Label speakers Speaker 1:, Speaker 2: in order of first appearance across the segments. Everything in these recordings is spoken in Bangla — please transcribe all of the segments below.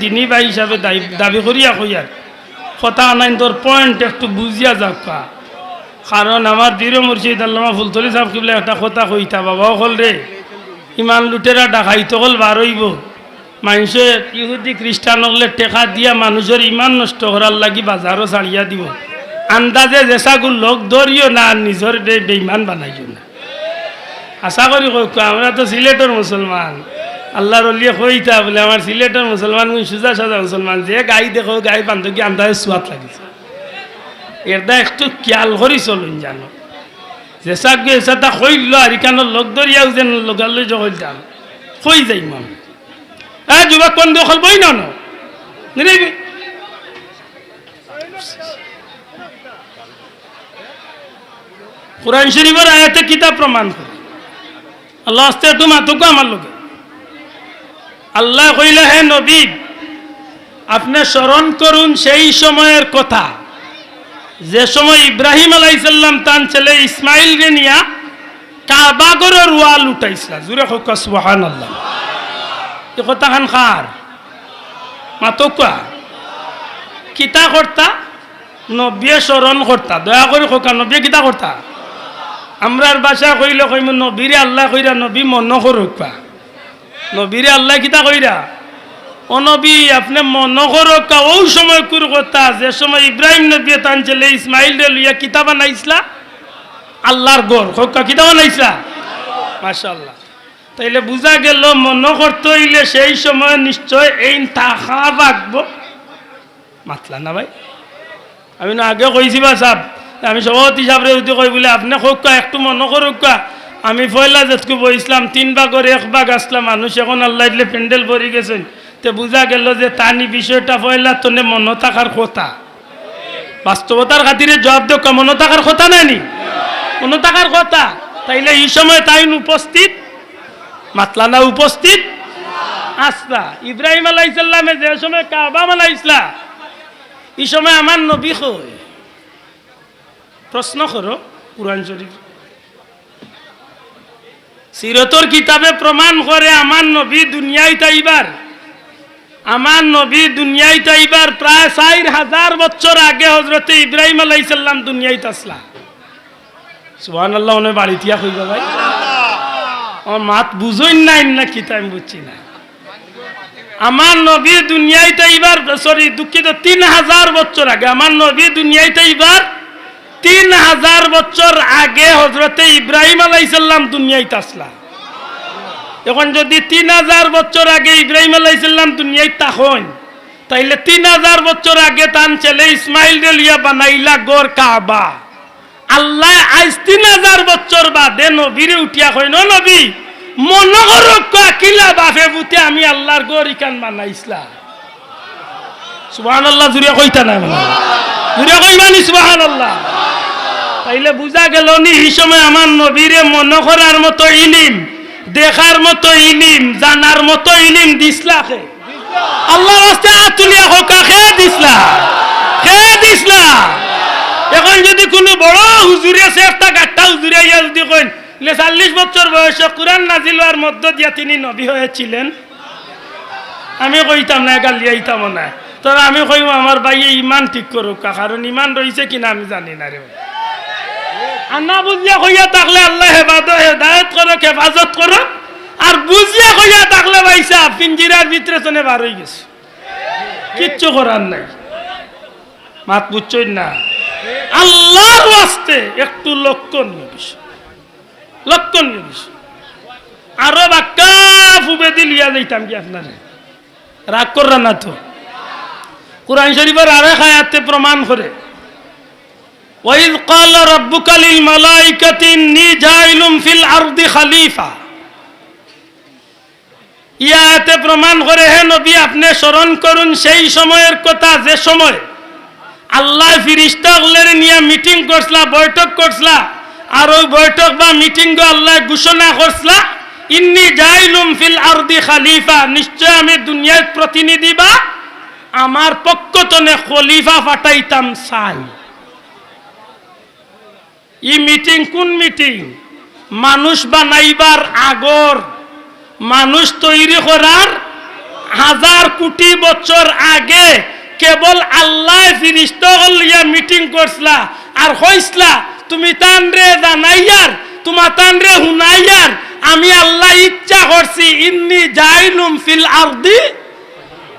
Speaker 1: তিনি বা হিসাবে দাবি- করিয়া কইয়ার কথা আনাইন তোর পয়েন্ট একটু বুঝিয়া যাক কারণ আমার বীর মুর্শিদ আল্লামা ফুলতলি সাহেব কিবলে একটা কথা কইতা, বাবাও হল রে, ইমান লুটেরা ডাকাইতে হল বারইব মানুষের ইহুদি খ্রিস্টান হলে টেকা দিয়া মানুষের ইমান নষ্ট করার লাগি বাজারও ছাড়িয়া দিব। আন্দাজে জেসাগুল লোক ধরিও না নিজের বেইমান বানাইও না। আশা করি আমরা তো সিলেটের মুসলমান। আল্লাহর অলিয়ে কইতা বলে আমার সিলেটের মুসলমান সুজা সাজা মুসলমান, যে গাই দেখো, গাই বান্ধবী আন্দাজে সুয়াত লাগিছে। এটা একটু খেয়াল করি চলুন জানো। যে চাক গে সেটা কইল আর ইকানোর লোক ধরিয়াও যেন লগালে জগলতাম কই যাই মাম হ্যাঁ যুবক কোন দখল বই না কোরআন শরীফের আয়াতে কিতাব প্রমাণ করে আল্লাহ আস্তে একটু মাতুকো আমার লোকে আল্লাহ কইলে, হে নবী, আপনি স্মরণ করুন সেই সময়ের কথা। যে সময় ইব্রাহিম আলাইসাল্লাম তার ছেলে ইসমাইল রে নিয়া কাবাগরের ওয়াল উঠাইছিল জুরে হোক সুহান আল্লাহ এ কথা খান খার। মাতকুয়া কিতা কর্তা? নবিয়ে স্মরণ কর্তা। দয়া করে খোকা নবিয়ে কিতা কর্তা? আমরার বাসা কইলে কইম নবীরে আল্লাহ কইরা, নবী মন করুকা নবীরে আল্লাহ কিতা কইরা? ও নবী, আপনি মন করুকা ওই সময় কুর কথা যে সময় ইব্রাহিম নবী তান ছেলে ইসমাইল রে লইয়া কিতা বানাইছিলা? আল্লাহর গড় খোকা কিতা বানাইছিলা? মাশাল্লাহ তাইলে বুঝা গেল, মন করতে হইলে সেই সময় নিশ্চয় এই থাকা রাখব মাতলা না ভাই? আমি না আগে কইছি বা সাহ আমি সভাপতি সাহেবরে কই বলে, আপনি হোক একটু মনে করুক আমি পয়লা যেতকু বইছিলাম তিন ভাগর এক ভাগ আসলাম মানুষ। এখন আল্লাহ দিলে প্যান্ডেল ভরি গেছেন। তো বুঝা গেল যে তানি বিষয়টা পয়লা তনে মনে থাকার কথা। বাস্তবতার খাতিরে জবাব দেখ মনে থাকার কথা নানি? মনে থাকার কথা। তাইলে এই সময় তাই উপস্থিত? মাতলা না উপস্থিত? আসলা ইব্রাহিম আলাইসাল্লামে যে সময় কাবা মালাইসলা, এই সময় আমার নবী হয় প্রশ্ন করো, কোরআন শরীফ। সিরতর কিতাবে প্রমাণ করে আমার নবী দুনিয়ায় তাইবার আমার নবী দুনিয়ায় তাইবার প্রায় চার হাজার বছর আগে হজরতে ইব্রাহিম আলাইসাল্লাম দুনিয়ায় তাসলা সুহান আল্লাহ অনেক বাড়িতিয়া কইবা ভাই। আমার মাত বুঝই নাই না কিতা আমি বুঝছি না আমার নবী দুনিয়াইতে এবার সরি দুঃখিত তিন হাজার বছর আগে। আমার নবী দুনিয়াইতে এবার তিন হাজার বছর আগে হজরতে ইব্রাহিম আলাইসাল্লাম দুনিয়াইতে আসলা। এখন যদি তিন হাজার বছর আগে ইব্রাহিম আলাইসাল্লাম দুনিয়ায় তাহন তাইলে তিন হাজার বছর আগে তান ছেলে ইসমাইল রেলিয়া বানাইলা গড় কাবা। আল্লাহ আজ তিন হাজার বছর বাদে নবীরে উঠিয়া কই ন নবী মনগরক কিলা বাফে বুতে আমি আল্লাহর গড় ইকান বানাইছিলা সুবহান আল্লাহ জুড়ে কইতা না? তাইলে বুঝা গেল নি, এই সময় আমার নবীরে মন করার মতো ইলিম, দেখার মতো ইলিম, জানার মতো ইলিম দিসলা খে আল্লাহ রাস্তে আতুলিয়া হোকা খে দিসলা? খে দিসলা? এখন যদি কোনো বড় হুজুরে আছে একটা গাঠটা হুজুরে ইয়া যদি কইন, লে চাল্লিশ বছর বয়সে কোরআন নাজিল হওয়ার মধ্য দিয়া তিনি নবী হয়েছিলেন? আমি কইতাম না গালিয়াইতাম না। তবে আমি কইব, আমার ভাইয়ে ইমান ঠিক করুক, কারণ ইমান রয়েছে কিনা আমি জানি না রে আন্না বুঝিয়া কইয়া থাকলে আল্লাহ হেফাজত হেদায়ত করো, হেফাজত করো। আর বুঝিয়া কইয়া থাকলে ভাইসা, পিঞ্জিরার ভিতরে চনে বার হয়ে গেছে। কিচ্ছু করার নাই। মাত বুঝছই না। আল্লাহর ওয়াস্তে একটু লক্ষণীয় বিষয়। লক্ষণীয় বিষয়। আরও বাক্কা ফুবে দিলিয়া যাইতাম কি আপনারে? রাগ কররা না তো। কোরআন শরীফের আরেক আয়াতে প্রমাণ করে ওয়াইদ قال ربك للملائكة إني جاعل في الأرض خليفة ইয়াতে প্রমাণ করে হে নবী আপনি স্মরণ করুন সেই সময়ের কথা যে সময় আল্লাহ ফিরিস্তাগুলোর নিয়ে মিটিং করছলা বৈঠক করছলা আর ওই বৈঠক বা মিটিং আল্লাহ ঘোষণা করছলা ইন্নি জাইলুম ফিল আরদি খালিফা নিশ্চয় আমি দুনিয়ার প্রতিনিধি বা আমার পক্ষ তনে খলিফা ফাটাইতাম চাই। ই মিটিং কোন মিটিং? মানুষ বানাইবার আগর, মানুষ তৈরি করার হাজার কোটি বছর আগে কেবল আল্লাহ ফিরিস্তগল লিয়া মিটিং করছলা। আর হইসলা তুমি তান রে জানাইয়ার, তোমা তান রে হুনাইয়ার, আমি আল্লাহ ইচ্ছা করছি, ইন্নি জাইলুম ফিল আরদি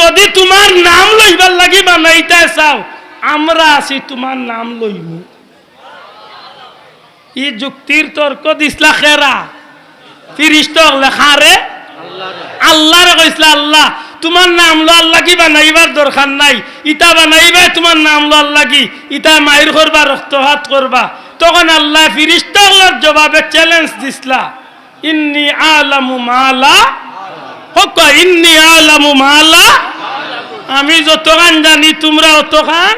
Speaker 1: যদি তোমার নাম লইবার লাগি বানাইতে চাও, আমরা আছি তোমার নাম লইব। ই যুক্তির তর্ক দিসলা খেরা। ফিরিস্ত লেখা রে। আল্লাহরে কইসলা আল্লাহ, তোমার নাম লো আল্লাহ কি বানাইবার দরকার নাই। ইটা বানাইবা তোমার নাম লো আল্লাহ কি ইটা মাইর করবা রক্তহাত করবা। তখন আল্লাহ ফিরিস্তার জবাবে চ্যালেঞ্জ দিসলা ইন্নি আলামু মালা হোক ইন্নি আলামু মালা আমি যতখান জানি, তোমরা অতখান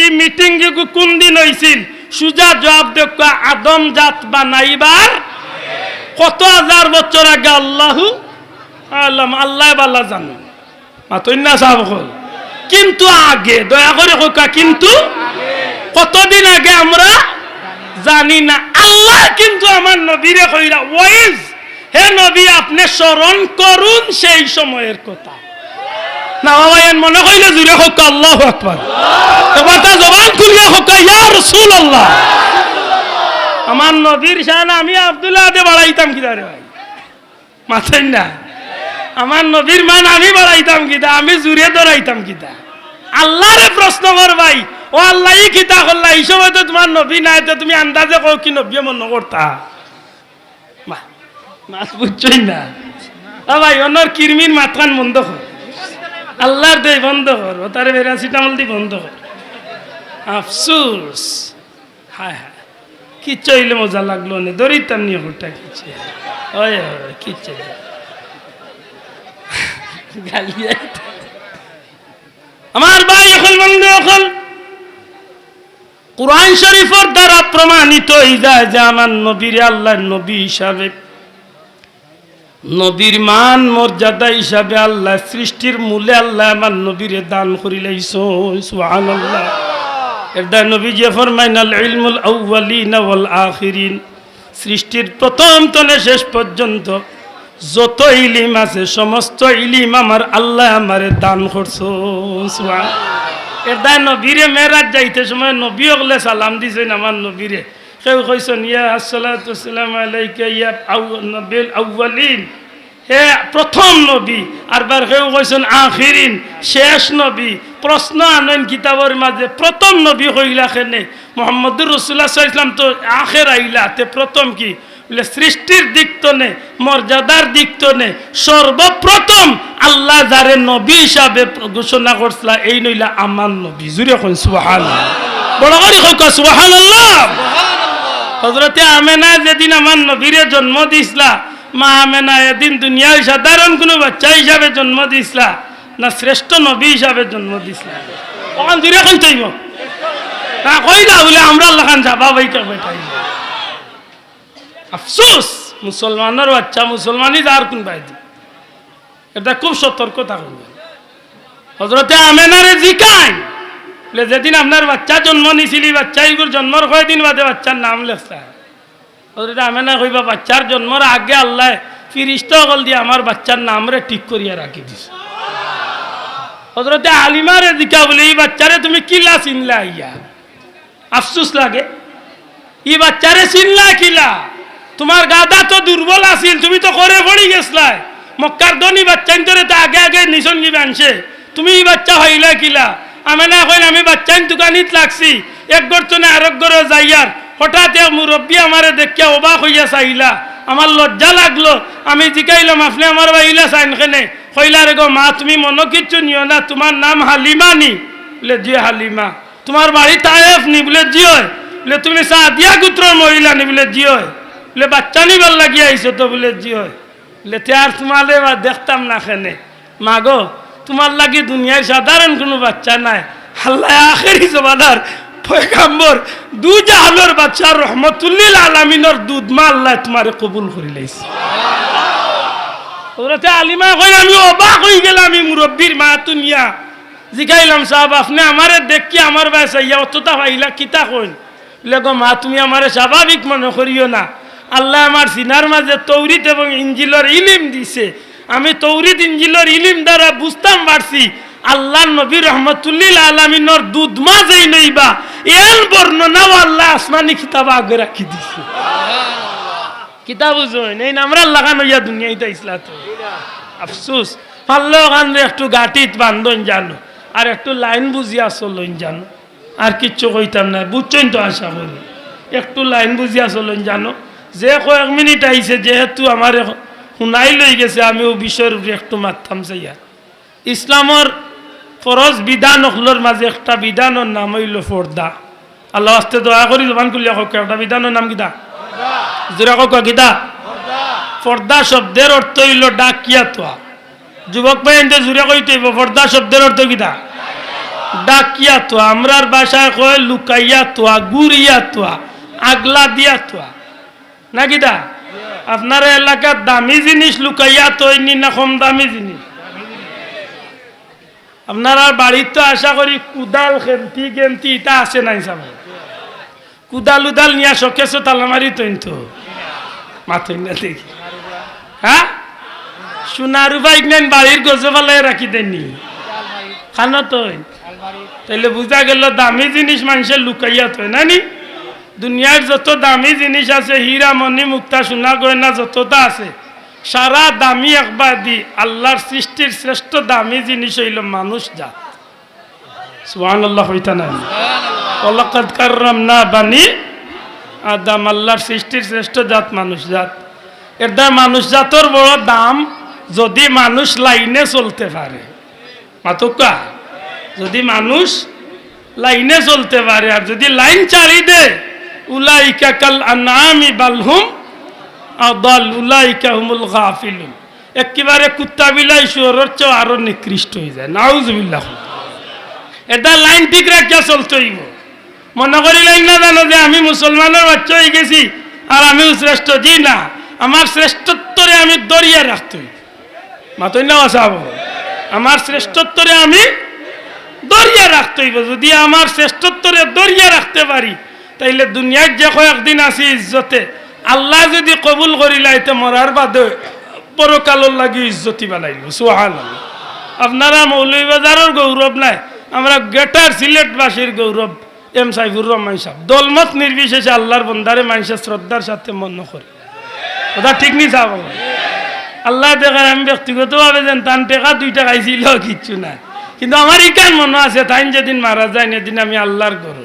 Speaker 1: ই মিটিং কোন দিন হয়েছিল সুজা জবাব দেখো আদম জাত বানাইবার কত হাজার বছর আগে আল্লাহ আল্লাহ আল্লাহ বাল্লা জানো। হল কিন্তু আগে দয়া করে হোকা কিন্তু কতদিন আগে আমরা জানি না, আল্লাহ কিন্তু আমার নবীরে কইরা ওয়াইজ হে নবী, আপনি স্মরণ করুন সেই সময়ের কথা। না, বাবা এর মনে কইলে জুড়ে হোক, আল্লাহ আকবার। তা জবান খুললে হোক, ইয়া রাসূলুল্লাহ। আমার নবীর শান আমি আব্দুল্লাহ দে বাড়াইতাম কিনা রে ভাই? মাথেন না? আমার নবীর মান আমি বাড়াইতাম কিতা আমি জুড়ে ধরাইতাম কিতা আল্লাহরে প্রশ্ন কর ভাই। ও আল্লাহ কিতা করলা? এই সময় তো তোমার নবী নাই, তো তুমি আন্দাজে কও কি নবী মনে করতা মাছ বুঝছই না। ভাই কিরমির মাথান বন্ধ কর। আল্লাহর দে বন্ধ কর, ও তারে প্যারাসিটামল দি বন্ধ কর। আফসুস। হায় হায় কি চাইলে মজা লাগল নে দরিতাম নিয়ে হোটা কিচ্ছে। কি আমার ভাই এখন বন্ধ এখন কোরআন শরীফের দ্বারা প্রমাণিত হয়ে যায় যে আমার নবীর আল্লাহর নবী হিসাবে নবীর মান, মর্যাদা হিসাবে আল্লাহ, সৃষ্টির মূলে আল্লাহ আমার নবীরে দান করিলাই সুবহানাল্লাহ। এটা নবী যে সৃষ্টির প্রথম তনে শেষ পর্যন্ত যত ইলিম আছে, সমস্ত ইলিম আমার আল্লাহ আমারে দান করছ সুবহান এটা নবীরে মেরাজ যাইতে সময় নবী ওগলে সালাম দিছেন আমার নবীরে। কেউ কইছেন ইয়া আসসালামু আলাইকা ইয়া নবিল আউয়ালিন। হে প্রথম নবী। আর বার কেউ কইছেন, আখিরিন, শেষ নবী। প্রশ্ন আনেন কিতাবের মাঝে, প্রথম নবী হইলা খেনে মোহাম্মদুর রসুল্লাহ ইসলাম তো আখের আইলা, তে প্রথম কি? বলে, সৃষ্টির দিক তো নে, মর্যাদার দিক তো নে, সর্বপ্রথম আল্লাহ যারে নবী হিসাবে ঘোষণা করছিল, এই নইলা আমার নবী। জুড়ে কোন সুহান বড় করে সুহান আল্লাহ হজরতে আমেনা যেদিন আমার নবীরে জন্ম দিছিলা মা আমেনা এদিন দুনিয়ায় সাধারণ কোনো বাচ্চা হিসাবে জন্ম দিছিলা না শ্রেষ্ঠ নবী হিসাবে জন্ম দিছিলা ওখান দূরে কই চাইব না, কই না বলে, আমরা আল্লাহ যাবা বইটা বেটাই আফসোস, মুসলমানের বাচ্চা, মুসলমানই যার কোন বাইদি এটা খুব সতর্ক থাকবেন হজরতে আমেনারে জিকাই বলে যেদিন আপনার বাচ্চা জন্ম নিছিলি বাচ্চা এগুলো জন্মর কয়দিন বাদে বাচ্চার নাম লেখা হজরতে আমেনা কইবা বাচ্চার জন্মর আগে আল্লাহ ফিরিস্তা অকল দিয়ে আমার বাচ্চার নাম রে ঠিক করিয়া রাখি দিছে। হজরতে আলিমারে দিকা বলে, এই বাচ্চারে তুমি কিলা চিনলা ইয়া? আফসুস লাগে। ই বাচ্চারে চিনলা কিলা? তোমার গাদা তো দুর্বল আছিল, তুমি তো করে পড়ি গেছলাই। মক্কার ধনী বাচ্চা তো আগে আগে নিশন গিয়ে আনছে তুমি এই বাচ্চা হইলা কিলা? আমি না আমি বাচ্চাইন দোকানিত লাগছি। এক গর্তনে আরেক গড়ে যাইয়ার। হঠাৎ এক মুরব্বী আমারে দেখিয়া অবাক হইয়া চাইলা আমার লজ্জা লাগল। আমি জিকাইলাম আপনি আমার বাইলা চাইন খেনে কইলা, রে গো মা, তুমি মনো কিচ্ছু নিও না, তোমার নাম হালিমা নি। বলে, জি হালিমা। তোমার বাড়ি তায়েফ নি? বলে, জি হয়। বলে, তুমি সাদিয়া গুত্রর মহিলা নি? বলে, জি হয়। বলে, বাচ্চা নিবার লাগি আইছো তো? বলে, জি হয়। বলে, তে আর তোমালে বা দেখতাম না খেনে মা গো তোমার লাগে দুনিয়ার সাধারণ কোনো বাচ্চা নাই। আল্লাহ আখেরি জমানার পয়গাম্বর দু জাহানোর বাচ্চা, রহমতুল্লিল আলামিনের দুধ মা আল্লাহ তোমারে কবুল করি লাইছে। ওরাতে আলিমা কই আমি অবাক হয়ে গেলাম আমি মুরব্বীর মা তুনিয়া জিগাইলাম, সাহেব, আপনি আমারে দেখি আমার বাস ইয়া অতটা ভাইলা কিতা কইন লেগো মা, তুমি আমারে স্বাভাবিক মনে করিও না। আল্লাহ আমার সিনার মাঝে তৌরিত এবং ইঞ্জিলর ইলিম দিছে। আমি তৌরিত ইঞ্জিলর ইলিম দ্বারা বুঝতাম পারছি আল্লাহ নবী রহমতুল্লিল আলমিনর দুধ মা যেই নইবা এন বর্ণনাও আল্লাহ আসমানি কিতাব আগে রাখি দিছে। কিতাব বুঝুন এই নামরা লাগানো ইয়া দুনিয়াইতে ইসলাত আফসুস পারলেও ওখান একটু গাটিত বান্ধন জানো, আর একটু লাইন বুঝিয়া চলন জানো, আর কিচ্ছু কইতাম না, বুঝছেন তো আশা করি। একটু লাইন বুঝিয়া চলন জানো, যে কয়েক মিনিট আইছে, যেহেতু আমার শুনাই লই গেছে আমি ও বিষয়ের উপরে একটু মারতাম চাইয়া ইসলামর ফরজ বিধান অখলোর মাঝে একটা বিধানের নাম হইল ফর্দা আল্লাহ আস্তে দয়া করি জবান করলে একটা বিধানের নাম কিতা? জোরা কক কিতা? পর্দা শব্দের অর্থ হইল ডাকিয়া তোয়া যুবক ভাই এনতে জুড়ে কইতে হইব পর্দা শব্দের অর্থ কিতা? ডাকিয়া তোয়া আমরার ভাষায় কয়, লুকাইয়া তোয়া গুড়িয়া তোয়া আগলা দিয়া তোয়া না কিতা? আপনার এলাকার দামি জিনিস লুকাইয়া তৈনি না কম দামি জিনিস? আপনার বাড়ির তো আশা করি কুদাল, খেন্তি, গেন্তি, ইটা আছে নাই সামনে কুদাল উদাল নিয়া শোকেছো তালামারি তৈন তো মাথই না দেখি। হ্যাঁ? সোনার বাইক নেন, বাড়ির গজবালায় রাখি দেননি। খানো তৈ তাইলে বুঝা গেল দামি জিনিস মানুষের লুকাইয়া তৈ না নি দুনিয়ার যত দামি জিনিস আছে, হীরা, মণি, মুক্তা, সোনা, গয়না, যতটা আছে, সারা দামি একবার দি আল্লাহর সৃষ্টির শ্রেষ্ঠ দামি জিনিস হইল মানুষ বানি আদাম জাত জাত। দাম যদি মানুষ লাইনে চলতে যদি মানুষ লাইনে চলতে পারে, আর যদি লাইন চালি দে উলাইকা কাল আনামি বালহুম আদাল, উলাইকা হুমুল গাফিলুন। একেবারে কুত্তা বিলাই শুয়োরের চেয়েও আরও নিকৃষ্ট হয়ে যায়। নাউজুবিল্লাহ। এটা লাইন ঠিক রাখিয়া চলতে হইব। মনে করি লাইন না জানো যে আমি মুসলমানের বাচ্চা হয়ে গেছি আর আমিও শ্রেষ্ঠ। জি না, আমার শ্রেষ্ঠত্বরে আমি দরিয়া রাখতে হইব। মাতই না আসাব আমার শ্রেষ্ঠত্বরে আমি দরিয়া রাখতে হইব। যদি আমার শ্রেষ্ঠত্বরে দরিয়া রাখতে পারি তাইলে দুনিয়ার যে কয়েকদিন আছি ইজ্জতে, আল্লাহ যদি কবুল করিলাইতে মরার বাদে পরকালর লাগি ইজ্জতি বানাইল সোহান আপনারা মৌলভীবাজারের গৌরব নাই, আমরা গেটার সিলেটবাসীর গৌরব এম সাইফুর রহমান সাহেব। দলমত নির্বিশেষে আল্লাহর বন্দারে মানুষের শ্রদ্ধার সাথে মনে করে কথা ঠিক নি চাব? আল্লাহ দেখার আমি ব্যক্তিগতভাবে যেন তান টেকা দুই টাকা কিচ্ছু না কিন্তু আমার ইকান মনে আছে তাই যেদিন মারা যায় সেদিন আমি আল্লাহর গরু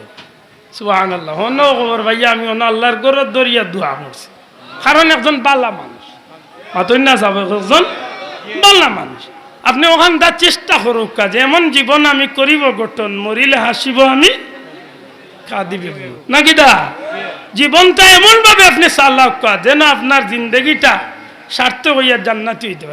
Speaker 1: সুহান আল্লাহ হন খবর ভাইয়া, আমি অন আল্লাহর গরুর দরিয়া দোয়া করছি। কারণ একজন বালা মানুষ। মাতই না যাব একজন বালা মানুষ। আপনি ওখান তার চেষ্টা করুক কাজে, এমন জীবন আমি করিব, গঠন মরিলে হাসিব আমি, কাঁদিবে নাকি দা? জীবনটা এমন ভাবে আপনি চালাক যেন আপনার জিন্দগিটা সার্থক হইয়া জান্নাতি হইতে